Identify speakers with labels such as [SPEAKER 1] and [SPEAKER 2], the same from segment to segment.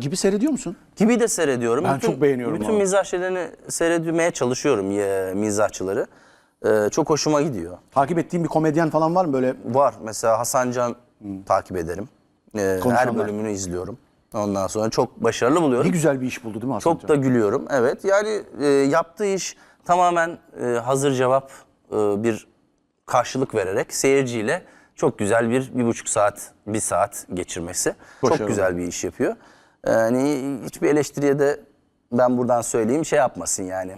[SPEAKER 1] gibi seyrediyor musun?
[SPEAKER 2] Gibi de seyrediyorum.
[SPEAKER 1] Ben çok beğeniyorum
[SPEAKER 2] Bütün
[SPEAKER 1] abi.
[SPEAKER 2] mizah şeylerini seyretmeye çalışıyorum ya, mizahçıları. Ee, çok hoşuma gidiyor.
[SPEAKER 1] Takip ettiğin bir komedyen falan var mı böyle?
[SPEAKER 2] Var mesela Hasan Can takip ederim. Ee, her bölümünü izliyorum. Ondan sonra çok başarılı
[SPEAKER 1] Ne
[SPEAKER 2] buluyorum.
[SPEAKER 1] güzel bir iş buldu değil mi Hasan
[SPEAKER 2] Çok
[SPEAKER 1] Can?
[SPEAKER 2] da gülüyorum. Evet yani e, yaptığı iş tamamen e, hazır cevap e, bir karşılık vererek seyirciyle çok güzel bir bir buçuk saat, bir saat geçirmesi.
[SPEAKER 1] Başarılı.
[SPEAKER 2] Çok güzel bir iş yapıyor. Yani hiçbir eleştiriye de ben buradan söyleyeyim şey yapmasın yani.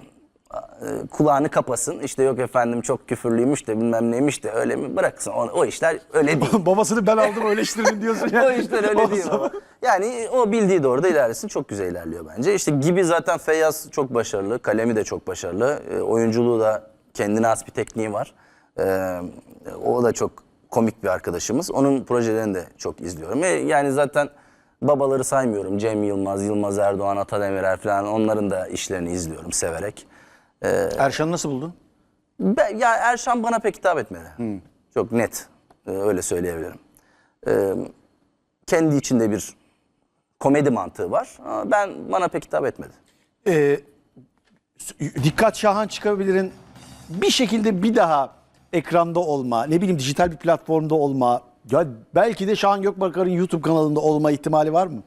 [SPEAKER 2] E, Kulağını kapasın. İşte yok efendim çok küfürlüymüş de bilmem neymiş de öyle mi bıraksın. O, o işler öyle değil.
[SPEAKER 1] Babasını ben aldım öyle işlerin diyorsun ya.
[SPEAKER 2] o işler öyle değil ama. Yani o bildiği doğruda ilerlesin. Çok güzel ilerliyor bence. İşte gibi zaten Feyyaz çok başarılı. Kalemi de çok başarılı. E, oyunculuğu da kendine has bir tekniği var. E, o da çok komik bir arkadaşımız. Onun projelerini de çok izliyorum. E, yani zaten babaları saymıyorum. Cem Yılmaz, Yılmaz Erdoğan, Ata Demirer falan onların da işlerini izliyorum severek.
[SPEAKER 1] Erşan'ı nasıl buldun?
[SPEAKER 2] Ben, ya Erşan bana pek hitap etmedi. Çok net. e, öyle söyleyebilirim. E, kendi içinde bir komedi mantığı var. Ama ben bana pek hitap etmedi.
[SPEAKER 1] Ee, dikkat Şahan çıkabilirin bir şekilde bir daha ekranda olma, ne bileyim dijital bir platformda olma, ya belki de Şahan Gökbakar'ın YouTube kanalında olma ihtimali var mı?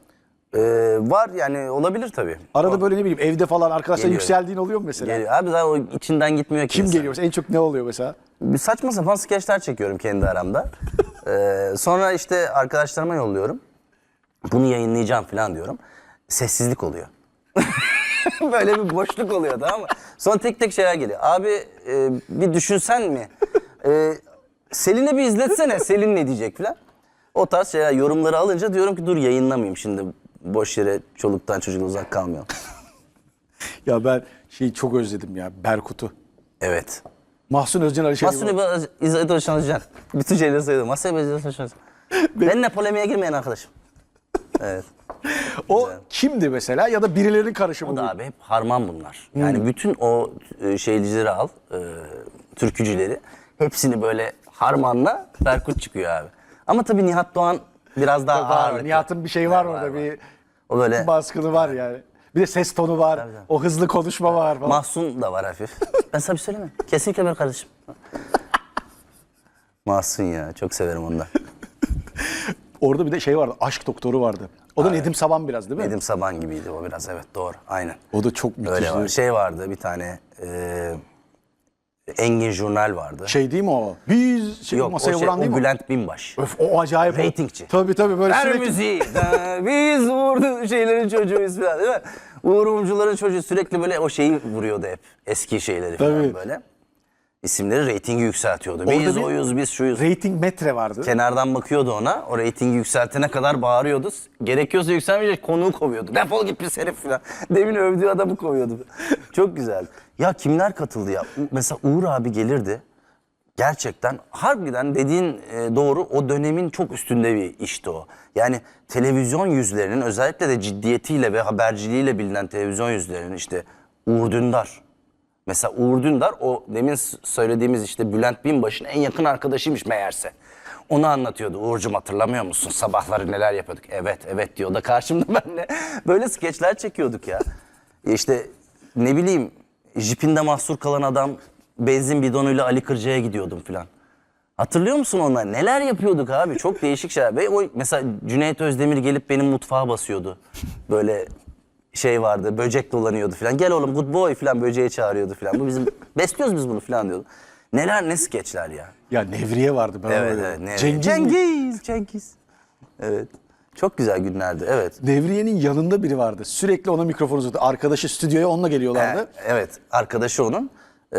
[SPEAKER 2] E, var yani olabilir tabii.
[SPEAKER 1] Arada böyle ne bileyim evde falan arkadaşlar
[SPEAKER 2] Geliyor.
[SPEAKER 1] yükseldiğin oluyor mu mesela?
[SPEAKER 2] Geliyor. Abi zaten o içinden gitmiyor ki.
[SPEAKER 1] Kim
[SPEAKER 2] insan.
[SPEAKER 1] geliyor mesela? En çok ne oluyor mesela?
[SPEAKER 2] Bir saçma sapan skeçler çekiyorum kendi aramda. Ee, sonra işte arkadaşlarıma yolluyorum. Bunu yayınlayacağım falan diyorum. Sessizlik oluyor. Böyle bir boşluk oluyor tamam mı? Sonra tek tek şeyler geliyor. Abi e, bir düşünsen mi? E, Selin'e bir izletsene. Selin ne diyecek falan. O tarz şeyler yorumları alınca diyorum ki dur yayınlamayayım şimdi. Boş yere çoluktan çocuktan uzak kalmayalım.
[SPEAKER 1] Ya ben şeyi çok özledim ya Berkut'u.
[SPEAKER 2] Evet.
[SPEAKER 1] Mahsun Özcan Alişan.
[SPEAKER 2] Masuni İzzet Hoşanlıcan. Bütün şeyleri. Masaya ben İzzet Hoşanlıcan. Benimle polemiğe girmeyen arkadaşım. Evet.
[SPEAKER 1] O kimdi mesela ya da birilerinin karışımı
[SPEAKER 2] O da abi hep harman bunlar. Yani bütün o e, şeycileri al, e, türkücüleri. Hepsini böyle harmanla Berkut çıkıyor abi. Ama tabii Nihat Doğan biraz daha ağırlıklı.
[SPEAKER 1] Nihat'ın bir şeyi var,
[SPEAKER 2] Var,
[SPEAKER 1] orada
[SPEAKER 2] var,
[SPEAKER 1] bir
[SPEAKER 2] O böyle
[SPEAKER 1] baskını var yani. Bir de ses tonu var.
[SPEAKER 2] tabii.
[SPEAKER 1] O hızlı konuşma var falan.
[SPEAKER 2] Mahsun da var hafif. ben sana bir söyleyeyim mi? Kesinlikle benim kardeşim. Mahsun ya çok severim onu da.
[SPEAKER 1] Orada bir de şey vardı. Aşk doktoru vardı. O da Nedim Saban biraz değil mi?
[SPEAKER 2] Nedim Saban gibiydi o biraz evet doğru aynen.
[SPEAKER 1] O da çok müthiş.
[SPEAKER 2] Öyle var. Şey vardı bir tane e, Engin Jurnal vardı.
[SPEAKER 1] Şey değil mi o? Biz şey,
[SPEAKER 2] Yok o,
[SPEAKER 1] masaya
[SPEAKER 2] şey,
[SPEAKER 1] vuran değil
[SPEAKER 2] o
[SPEAKER 1] mi?
[SPEAKER 2] Bülent Binbaş.
[SPEAKER 1] Öf, o acayip. o.
[SPEAKER 2] Ratingçi.
[SPEAKER 1] Tabii tabii böyle
[SPEAKER 2] Ver
[SPEAKER 1] sürekli.
[SPEAKER 2] müziği. Da, Biz vurdu şeylerin çocuğuyuz falan değil mi? Uğur Mumcuların çocuğu sürekli böyle o şeyi vuruyordu hep. Eski şeyleri falan
[SPEAKER 1] Tabii.
[SPEAKER 2] böyle. İsimleri reytingi yükseltiyordu.
[SPEAKER 1] Orada
[SPEAKER 2] Biz oyuz, biz şuyuz.
[SPEAKER 1] Rating metre vardı.
[SPEAKER 2] Kenardan bakıyordu ona. O reytingi yükseltene kadar bağırıyordu. Gerekiyorsa yükselmeyecek konuğu kovuyordu. Defol git pis herif falan. Demin övdüğü adamı kovuyordu. Çok güzel. Ya kimler katıldı ya? Mesela Uğur abi gelirdi. Gerçekten harbiden dediğin e, doğru o dönemin çok üstünde bir işti o. Yani televizyon yüzlerinin özellikle de ciddiyetiyle ve haberciliğiyle bilinen televizyon yüzlerinin işte Uğur Dündar. Mesela Uğur Dündar o demin söylediğimiz işte Bülent Binbaş'ın en yakın arkadaşıymış meğerse. Onu anlatıyordu. Uğur'cum hatırlamıyor musun? Sabahları neler yapıyorduk? Evet, evet diyor da karşımda benle. Böyle skeçler çekiyorduk ya. İşte ne bileyim jipinde mahsur kalan adam benzin bidonuyla Ali Kırca'ya gidiyordum filan. Hatırlıyor musun onlar? Neler yapıyorduk abi? Çok değişik şeyler. Ve o mesela Cüneyt Özdemir gelip benim mutfağa basıyordu. Böyle şey vardı, böcek dolanıyordu falan. Gel oğlum good boy falan böceği çağırıyordu falan. Bu bizim besliyoruz biz bunu falan diyordu. Neler ne skeçler ya.
[SPEAKER 1] Ya Nevriye vardı. Ben
[SPEAKER 2] Evet evet. Ne,
[SPEAKER 1] Cengiz,
[SPEAKER 2] Cengiz,
[SPEAKER 1] mi?
[SPEAKER 2] Cengiz. Evet. Çok güzel günlerdi. Evet.
[SPEAKER 1] Nevriye'nin yanında biri vardı. Sürekli ona mikrofon uzatıyor. Arkadaşı stüdyoya onunla geliyorlardı.
[SPEAKER 2] Ee, evet. Arkadaşı onun. Ee,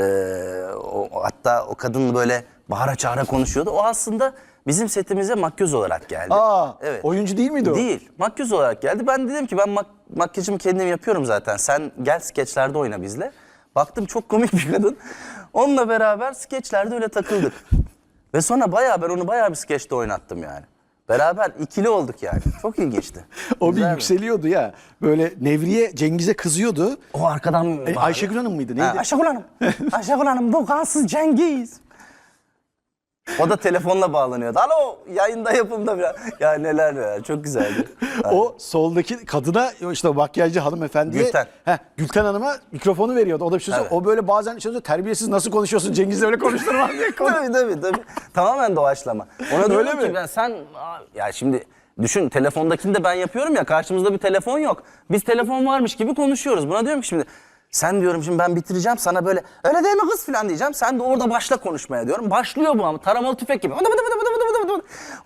[SPEAKER 2] o- hatta o kadın böyle bağıra çağıra konuşuyordu. O aslında bizim setimize makyöz olarak geldi.
[SPEAKER 1] Aa,
[SPEAKER 2] evet.
[SPEAKER 1] oyuncu değil miydi o?
[SPEAKER 2] Değil. Makyöz olarak geldi. Ben dedim ki ben mak- makyajımı kendim yapıyorum zaten. Sen gel skeçlerde oyna bizle. Baktım çok komik bir kadın. Onunla beraber skeçlerde öyle takıldık. Ve sonra bayağı ben onu bayağı bir skeçte oynattım yani. Beraber ikili olduk yani. Çok ilginçti.
[SPEAKER 1] O bir
[SPEAKER 2] Güzeldi.
[SPEAKER 1] yükseliyordu ya. Böyle Nevriye Cengiz'e kızıyordu.
[SPEAKER 2] O arkadan
[SPEAKER 1] E,
[SPEAKER 2] bağırıyor.
[SPEAKER 1] Ayşegül Hanım mıydı? Neydi?
[SPEAKER 2] Ha, Ayşegül Hanım. Ayşegül Hanım bu kansız Cengiz. O da telefonla bağlanıyordu. Alo yayında yapımda biraz. Ya neler ya çok güzeldi.
[SPEAKER 1] O soldaki kadına işte makyajcı hanımefendiye
[SPEAKER 2] Gülten.
[SPEAKER 1] Heh, Gülten Hanım'a mikrofonu veriyordu. O da bir şey söylüyor.
[SPEAKER 2] Evet.
[SPEAKER 1] O böyle bazen şey söylüyor, terbiyesiz nasıl konuşuyorsun Cengiz'le öyle konuşturmaz diye konu-
[SPEAKER 2] tabii tabii tabii. Tamamen doğaçlama. Ona diyorum
[SPEAKER 1] mi?
[SPEAKER 2] ki ben sen ya şimdi düşün telefondakini de ben yapıyorum ya karşımızda bir telefon yok. Biz telefon varmış gibi konuşuyoruz. Buna diyorum ki şimdi sen diyorum şimdi ben bitireceğim sana böyle öyle değil mi kız falan diyeceğim. Sen de orada başla konuşmaya diyorum. Başlıyor bu ama taramalı tüfek gibi.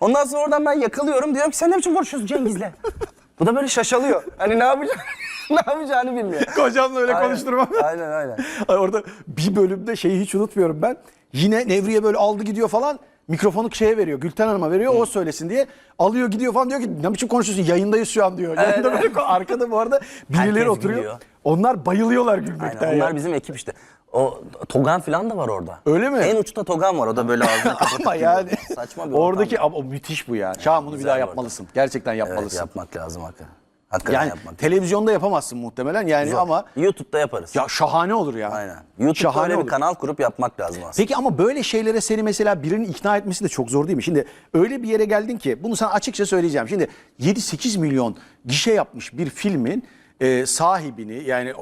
[SPEAKER 2] Ondan sonra oradan ben yakalıyorum. Diyorum ki sen ne biçim konuşuyorsun Cengiz'le? bu da böyle şaşalıyor. Hani ne yapacağını, ne yapacağını bilmiyor.
[SPEAKER 1] Kocamla öyle
[SPEAKER 2] Aynen,
[SPEAKER 1] konuşturmam.
[SPEAKER 2] Aynen aynen.
[SPEAKER 1] Ay Orada bir bölümde şeyi hiç unutmuyorum ben. Yine Nevriye böyle aldı gidiyor falan. Mikrofonu şeye veriyor. Gülten Hanım'a veriyor. O söylesin diye. Alıyor gidiyor falan diyor ki ne biçim konuşuyorsun? Yayındayız şu an diyor. Yayında böyle ko- arkada bu arada birileri
[SPEAKER 2] Herkes
[SPEAKER 1] oturuyor.
[SPEAKER 2] gülüyor.
[SPEAKER 1] Onlar bayılıyorlar gülmekten.
[SPEAKER 2] Aynen, onlar
[SPEAKER 1] ya.
[SPEAKER 2] bizim ekip işte. O Togan falan da var orada.
[SPEAKER 1] Öyle mi?
[SPEAKER 2] En uçta Togan var. O da böyle ağzını kapatıp
[SPEAKER 1] Ama yani
[SPEAKER 2] Saçma bir
[SPEAKER 1] oradaki
[SPEAKER 2] ortam.
[SPEAKER 1] ama o müthiş bu ya. Şahan bunu bir
[SPEAKER 2] Güzel
[SPEAKER 1] daha
[SPEAKER 2] bir
[SPEAKER 1] yapmalısın. Gerçekten
[SPEAKER 2] Evet,
[SPEAKER 1] yapmalısın.
[SPEAKER 2] yapmak lazım hakikaten. Hakikaten
[SPEAKER 1] yani
[SPEAKER 2] yapmak
[SPEAKER 1] televizyonda yapamazsın muhtemelen yani
[SPEAKER 2] Zor.
[SPEAKER 1] ama
[SPEAKER 2] YouTube'da yaparız.
[SPEAKER 1] ya şahane olur ya.
[SPEAKER 2] Aynen. YouTube'da
[SPEAKER 1] Şahane
[SPEAKER 2] öyle bir kanal kurup yapmak lazım aslında.
[SPEAKER 1] Peki ama böyle şeylere seni mesela birinin ikna etmesi de çok zor değil mi? Şimdi öyle bir yere geldin ki bunu sana açıkça söyleyeceğim. Şimdi 7-8 milyon gişe yapmış bir filmin e, sahibini yani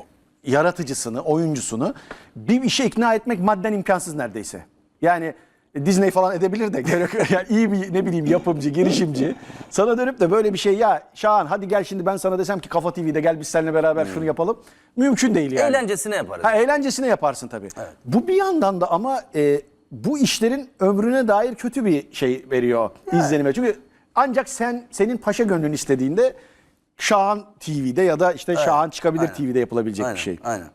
[SPEAKER 1] yaratıcısını, oyuncusunu bir işe ikna etmek madden imkansız neredeyse. Yani Disney falan edebilir de gerek yani iyi bir ne bileyim yapımcı, girişimci sana dönüp de böyle bir şey ya Şahan hadi gel şimdi ben sana desem ki Kafa TV'de gel biz seninle beraber şunu yapalım. Mümkün değil yani.
[SPEAKER 2] Eğlencesine yaparız.
[SPEAKER 1] Ha, eğlencesine yaparsın tabii. Bu bir yandan da ama e, bu işlerin ömrüne dair kötü bir şey veriyor izlenime. Çünkü ancak sen senin paşa gönlün istediğinde Şahan TV'de ya da işte Şahan çıkabilir
[SPEAKER 2] aynen.
[SPEAKER 1] TV'de yapılabilecek
[SPEAKER 2] aynen,
[SPEAKER 1] bir şey.
[SPEAKER 2] Aynen.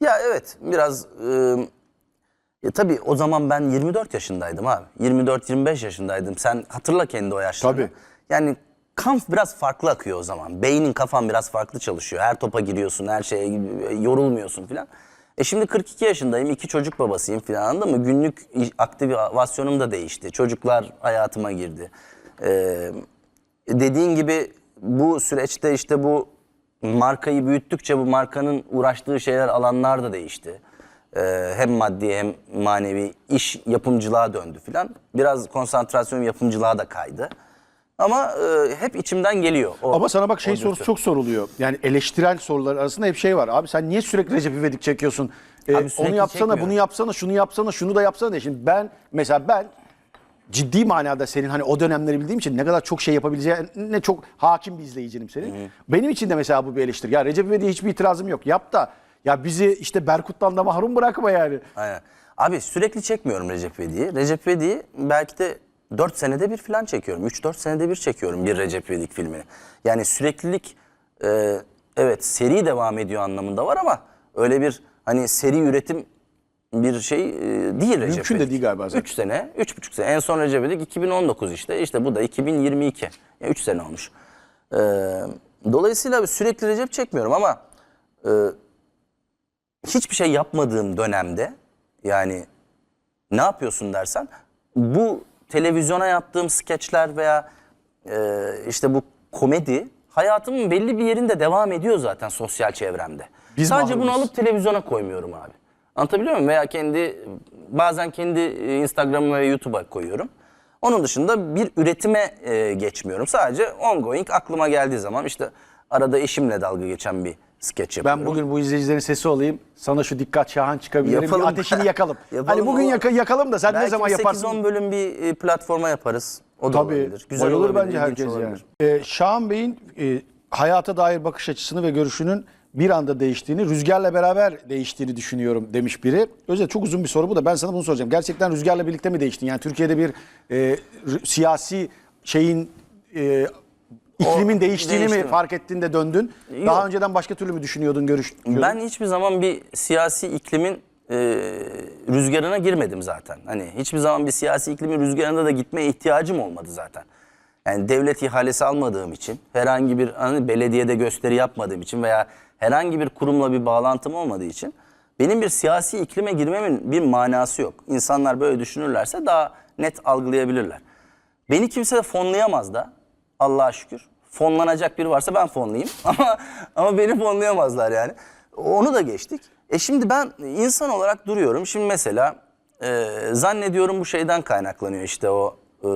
[SPEAKER 2] Ya evet biraz... E, ya tabii o zaman ben 24 yaşındaydım abi. 24-25 yaşındaydım. Sen hatırla kendi o yaşlarını.
[SPEAKER 1] Tabii.
[SPEAKER 2] Yani kan biraz farklı akıyor o zaman. Beynin kafan biraz farklı çalışıyor. Her topa giriyorsun, her şeye yorulmuyorsun filan. E şimdi 42 yaşındayım, iki çocuk babasıyım filan anladın mı? Günlük aktivasyonum da değişti. Çocuklar hayatıma girdi. Ee, dediğin gibi bu süreçte işte bu markayı büyüttükçe bu markanın uğraştığı şeyler alanlar da değişti. Ee, hem maddi hem manevi iş yapımcılığa döndü filan. Biraz konsantrasyon yapımcılığa da kaydı. Ama e, hep içimden geliyor. O,
[SPEAKER 1] Ama sana bak şey sorusu
[SPEAKER 2] dürtü.
[SPEAKER 1] çok soruluyor. Yani eleştirel sorular arasında hep şey var. Abi sen niye sürekli Recep İvedik çekiyorsun? Ee,
[SPEAKER 2] Abi sürekli
[SPEAKER 1] onu yapsana,
[SPEAKER 2] çekmiyorum.
[SPEAKER 1] bunu yapsana, şunu yapsana, şunu da yapsana diye. Şimdi ben mesela ben ciddi manada senin hani o dönemleri bildiğim için ne kadar çok şey yapabileceğine çok hakim bir izleyicinim senin. Benim için de mesela bu bir eleştiri. Ya Recep İvedik'e hiçbir itirazım yok. Yap da ya bizi işte Berkut'tan da mahrum bırakma yani.
[SPEAKER 2] Aynen. Abi sürekli çekmiyorum Recep İvedik'i. Recep İvedik'i belki de 4 senede bir falan çekiyorum. 3-4 senede bir çekiyorum bir Recep İvedik filmini. Yani süreklilik e, evet seri devam ediyor anlamında var ama öyle bir hani seri üretim bir şey e, değil Recep
[SPEAKER 1] Mümkün de değil galiba zaten.
[SPEAKER 2] 3 sene, 3,5 sene. En son Recep İvedik 2019 işte. İşte bu da 2022. 3 sene olmuş. E, dolayısıyla sürekli Recep çekmiyorum ama e, hiçbir şey yapmadığım dönemde yani ne yapıyorsun dersen bu televizyona yaptığım skeçler veya e, işte bu komedi hayatımın belli bir yerinde devam ediyor zaten sosyal çevremde.
[SPEAKER 1] Biz
[SPEAKER 2] Sadece bunu
[SPEAKER 1] mahrumuz.
[SPEAKER 2] alıp televizyona koymuyorum abi. Anlatabiliyor muyum? Veya kendi bazen kendi e, Instagram'ıma ve YouTube'a koyuyorum. Onun dışında bir üretime e, geçmiyorum. Sadece ongoing aklıma geldiği zaman işte arada eşimle dalga geçen bir skeç yapıyorum.
[SPEAKER 1] Ben bugün bu izleyicilerin sesi olayım. Sana şu dikkat Şahan çıkabilirim.
[SPEAKER 2] Yapalım.
[SPEAKER 1] Bir ateşini yakalım.
[SPEAKER 2] Yapalım
[SPEAKER 1] hani bugün yaka- yakalım da sen ne
[SPEAKER 2] Belki
[SPEAKER 1] zaman
[SPEAKER 2] bir
[SPEAKER 1] yaparsın?
[SPEAKER 2] 8-10 bölüm bir e, platforma yaparız. O da
[SPEAKER 1] Tabii.
[SPEAKER 2] olabilir. Güzel
[SPEAKER 1] bayılır
[SPEAKER 2] olabilir,
[SPEAKER 1] bence herkes yani.
[SPEAKER 2] olabilir.
[SPEAKER 1] Ee, Şahan Bey'in e, hayata dair bakış açısını ve görüşünün bir anda değiştiğini, rüzgarla beraber değiştiğini düşünüyorum demiş biri. Özellikle çok uzun bir soru bu da ben sana bunu soracağım. Gerçekten rüzgarla birlikte mi değiştin? Yani Türkiye'de bir e, siyasi şeyin e, iklimin değiştiğini
[SPEAKER 2] değişti
[SPEAKER 1] mi
[SPEAKER 2] mi?
[SPEAKER 1] fark ettin de döndün?
[SPEAKER 2] Yok.
[SPEAKER 1] Daha önceden başka türlü mü düşünüyordun, görüşüyordun?
[SPEAKER 2] Ben hiçbir zaman bir siyasi iklimin e, rüzgarına girmedim zaten. Hani hiçbir zaman bir siyasi iklimin rüzgarına da gitmeye ihtiyacım olmadı zaten. Yani devlet ihalesi almadığım için, herhangi bir hani belediyede gösteri yapmadığım için veya herhangi bir kurumla bir bağlantım olmadığı için benim bir siyasi iklime girmemin bir manası yok. İnsanlar böyle düşünürlerse daha net algılayabilirler. Beni kimse fonlayamaz da Allah'a şükür. Fonlanacak biri varsa ben fonlayayım ama ama beni fonlayamazlar yani. Onu da geçtik. E şimdi ben insan olarak duruyorum. Şimdi mesela e, zannediyorum bu şeyden kaynaklanıyor işte o e,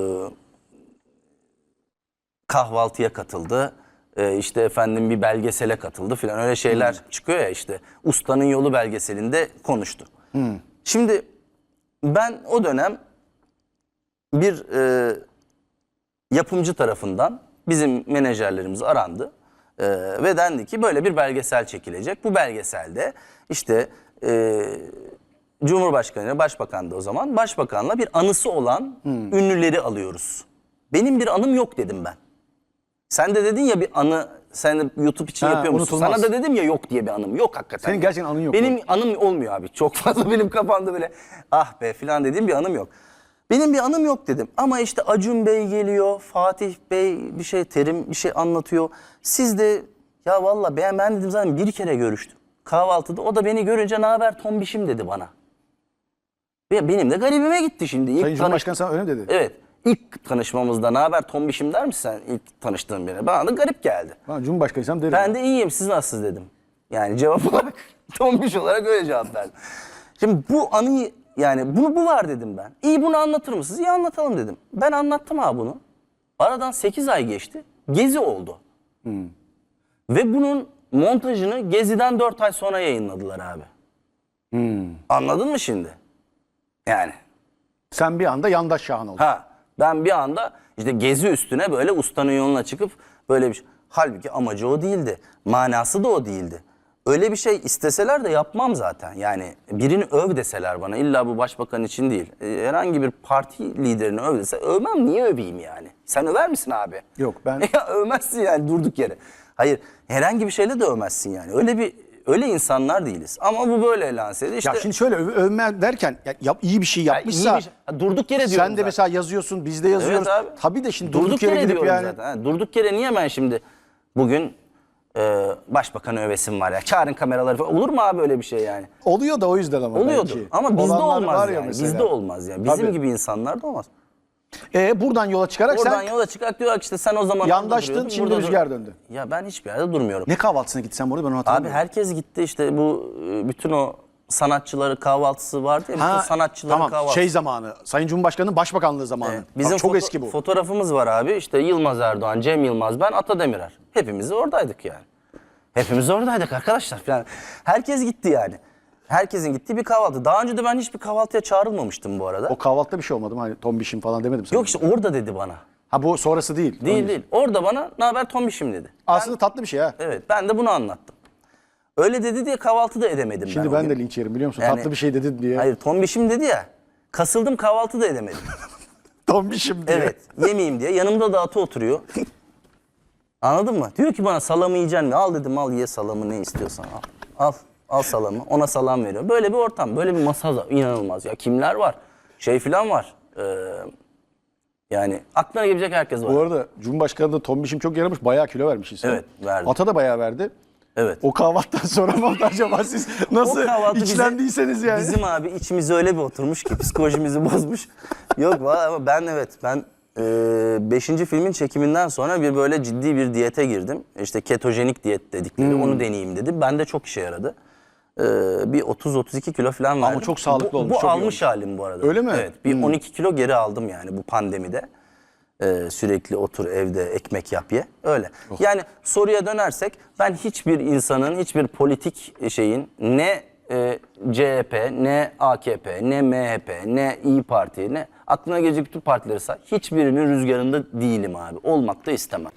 [SPEAKER 2] kahvaltıya katıldı. e, işte efendim bir belgesele katıldı filan öyle şeyler çıkıyor ya işte. Ustanın Yolu belgeselinde konuştu. Şimdi ben o dönem bir e, yapımcı tarafından bizim menajerlerimiz arandı. E, ve dendi ki böyle bir belgesel çekilecek. Bu belgeselde işte e, Cumhurbaşkanı, Başbakan da o zaman Başbakanla bir anısı olan ünlüleri alıyoruz. Benim bir anım yok dedim ben. Sen de dedin ya bir anı sen de YouTube için
[SPEAKER 1] Ha,
[SPEAKER 2] yapıyor musun?
[SPEAKER 1] unutulmaz.
[SPEAKER 2] Sana da dedim ya yok diye bir anım. Yok hakikaten.
[SPEAKER 1] Senin gerçekten anın yok
[SPEAKER 2] Benim
[SPEAKER 1] mu?
[SPEAKER 2] anım olmuyor abi. Çok fazla benim kafamda böyle ah be filan dediğim bir anım yok. Benim bir anım yok dedim. Ama işte Acun Bey geliyor, Fatih Bey bir şey, Terim bir şey anlatıyor. Siz de ya valla ben, ben dedim zaten bir kere görüştüm. Kahvaltıda o da beni görünce ne haber tombişim dedi bana. Ve benim de garibime gitti şimdi. İlk
[SPEAKER 1] Sayın Cumhurbaşkanı sana öyle mi dedi?
[SPEAKER 2] Evet. İlk tanışmamızda ne haber tombişim der misin sen ilk tanıştığın birine? Bana da garip geldi.
[SPEAKER 1] Ben Cumhurbaşkanıysam derim.
[SPEAKER 2] Ben de iyiyim siz nasılsınız dedim. Yani cevap olarak tombiş olarak öyle cevap verdim. Şimdi bu anıyı yani bunu bu var dedim ben. İyi bunu anlatır mısınız? İyi anlatalım dedim. Ben anlattım abi bunu. Aradan 8 ay geçti. Gezi oldu. Ve bunun montajını Gezi'den 4 ay sonra yayınladılar abi. Anladın mı şimdi? Yani.
[SPEAKER 1] Sen bir anda yandaş Şahan oldun.
[SPEAKER 2] Ha ben bir anda işte gezi üstüne böyle ustanın yoluna çıkıp böyle bir şey. Halbuki amacı o değildi. Manası da o değildi. Öyle bir şey isteseler de yapmam zaten. Yani birini öv deseler bana illa bu başbakan için değil. e, herhangi bir parti liderini öv dese övmem niye öveyim yani? Sen över misin abi?
[SPEAKER 1] Yok, ben-
[SPEAKER 2] ya övmezsin yani durduk yere. Hayır herhangi bir şeyle de övmezsin yani. Öyle bir öyle insanlar değiliz. Ama bu böyle lanse edildi. İşte,
[SPEAKER 1] Ya şimdi şöyle öv- övme derken ya, yap, iyi bir şey
[SPEAKER 2] Ya
[SPEAKER 1] yapmışsa
[SPEAKER 2] iyi bir şey- durduk yere diyorum
[SPEAKER 1] sen de
[SPEAKER 2] zaten.
[SPEAKER 1] mesela yazıyorsun biz de yazıyoruz.
[SPEAKER 2] Evet abi.
[SPEAKER 1] Tabii de şimdi durduk, yere, gidip
[SPEAKER 2] diyorum
[SPEAKER 1] yani
[SPEAKER 2] zaten. Ha, durduk yere niye ben şimdi bugün e, başbakanı övesim var ya. Çağırın kameraları falan. Olur mu abi öyle bir şey yani?
[SPEAKER 1] oluyor da o yüzden ama
[SPEAKER 2] Oluyordu.
[SPEAKER 1] belki.
[SPEAKER 2] Ama bizde
[SPEAKER 1] Olanlar
[SPEAKER 2] olmaz
[SPEAKER 1] var ya
[SPEAKER 2] yani.
[SPEAKER 1] mesela.
[SPEAKER 2] Bizde olmaz yani. Bizim
[SPEAKER 1] Tabii.
[SPEAKER 2] gibi insanlar da olmaz.
[SPEAKER 1] E, buradan yola çıkarak
[SPEAKER 2] Oradan
[SPEAKER 1] sen
[SPEAKER 2] yola çıkarak diyorlar ki işte sen o zaman orada
[SPEAKER 1] yandaştın
[SPEAKER 2] duruyordun,
[SPEAKER 1] şimdi
[SPEAKER 2] burada
[SPEAKER 1] rüzgar
[SPEAKER 2] dur-
[SPEAKER 1] döndü.
[SPEAKER 2] Ya ben hiçbir yerde durmuyorum.
[SPEAKER 1] Ne kahvaltısına gittin sen burada ben onu
[SPEAKER 2] Abi
[SPEAKER 1] hatırlamıyorum.
[SPEAKER 2] herkes gitti işte bu e, bütün o sanatçıları kahvaltısı vardı ya. Bütün sanatçıların
[SPEAKER 1] tamam
[SPEAKER 2] kahvaltısı.
[SPEAKER 1] şey zamanı Sayın Cumhurbaşkanı'nın başbakanlığı zamanı. Bak, çok
[SPEAKER 2] foto-
[SPEAKER 1] eski bu.
[SPEAKER 2] fotoğrafımız var abi. İşte Yılmaz Erdoğan, Cem Yılmaz, ben Ata Demirer. Hepimiz oradaydık yani. Hepimiz oradaydık arkadaşlar falan. Herkes gitti yani. Herkesin gittiği bir kahvaltı. Daha önce de ben hiçbir kahvaltıya çağrılmamıştım bu arada.
[SPEAKER 1] O kahvaltıda bir şey olmadı mı? Hani tombişim falan demedim sana.
[SPEAKER 2] Yok işte orada dedi bana.
[SPEAKER 1] Ha bu sonrası değil.
[SPEAKER 2] Değil
[SPEAKER 1] Tombiş.
[SPEAKER 2] değil. Orada bana ne haber tombişim dedi.
[SPEAKER 1] Aslında tatlı bir şey ha.
[SPEAKER 2] Evet ben de bunu anlattım. Öyle dedi diye kahvaltı da edemedim
[SPEAKER 1] Şimdi
[SPEAKER 2] ben.
[SPEAKER 1] ben
[SPEAKER 2] gün.
[SPEAKER 1] de linç yerim biliyor musun?
[SPEAKER 2] Yani-
[SPEAKER 1] tatlı bir şey dedin diye.
[SPEAKER 2] Hayır tombişim dedi ya. Kasıldım kahvaltı da edemedim.
[SPEAKER 1] Tombişim diye.
[SPEAKER 2] Evet yemeyeyim diye. Yanımda da atı oturuyor. Anladın mı? Diyor ki bana salamı yiyeceksin mi? Al dedim al ye salamı ne istiyorsan al. Al. Al salamı. Ona salam veriyor. Böyle bir ortam. Böyle bir masa da inanılmaz ya. Kimler var? Şey filan var. Ee, yani aklına gelebilecek herkes var.
[SPEAKER 1] Bu arada Cumhurbaşkanı da tombişim çok yaramış. Bayağı kilo vermiş insan.
[SPEAKER 2] Evet, verdi.
[SPEAKER 1] Ata da bayağı verdi.
[SPEAKER 2] Evet.
[SPEAKER 1] O kahvaltıdan sonra mı acaba siz nasıl
[SPEAKER 2] kahvaltı bize-
[SPEAKER 1] içlendiyseniz yani.
[SPEAKER 2] Bizim abi içimiz öyle bir oturmuş ki psikolojimizi bozmuş. Yok ama ben evet ben 5. filmin çekiminden sonra bir böyle ciddi bir diyete girdim. İşte ketojenik diyet dedikleri
[SPEAKER 1] Hmm.
[SPEAKER 2] onu deneyeyim dedim. Ben de çok işe yaradı. Ee, bir 30-32 kilo falan verdim.
[SPEAKER 1] çok sağlıklı
[SPEAKER 2] bu,
[SPEAKER 1] olmuş,
[SPEAKER 2] Bu
[SPEAKER 1] çok
[SPEAKER 2] almış halim bu arada.
[SPEAKER 1] Öyle mi? Hmm.
[SPEAKER 2] Evet. Bir 12 kilo geri aldım yani bu pandemide. Ee, sürekli otur evde ekmek yap ye. Öyle.
[SPEAKER 1] Oh.
[SPEAKER 2] Yani soruya dönersek ben hiçbir insanın, hiçbir politik şeyin ne e, CHP, ne AKP, ne MHP, ne İyi Parti, ne aklına bütün partileri say. Hiçbirinin rüzgarında değilim abi. Olmak da istemem.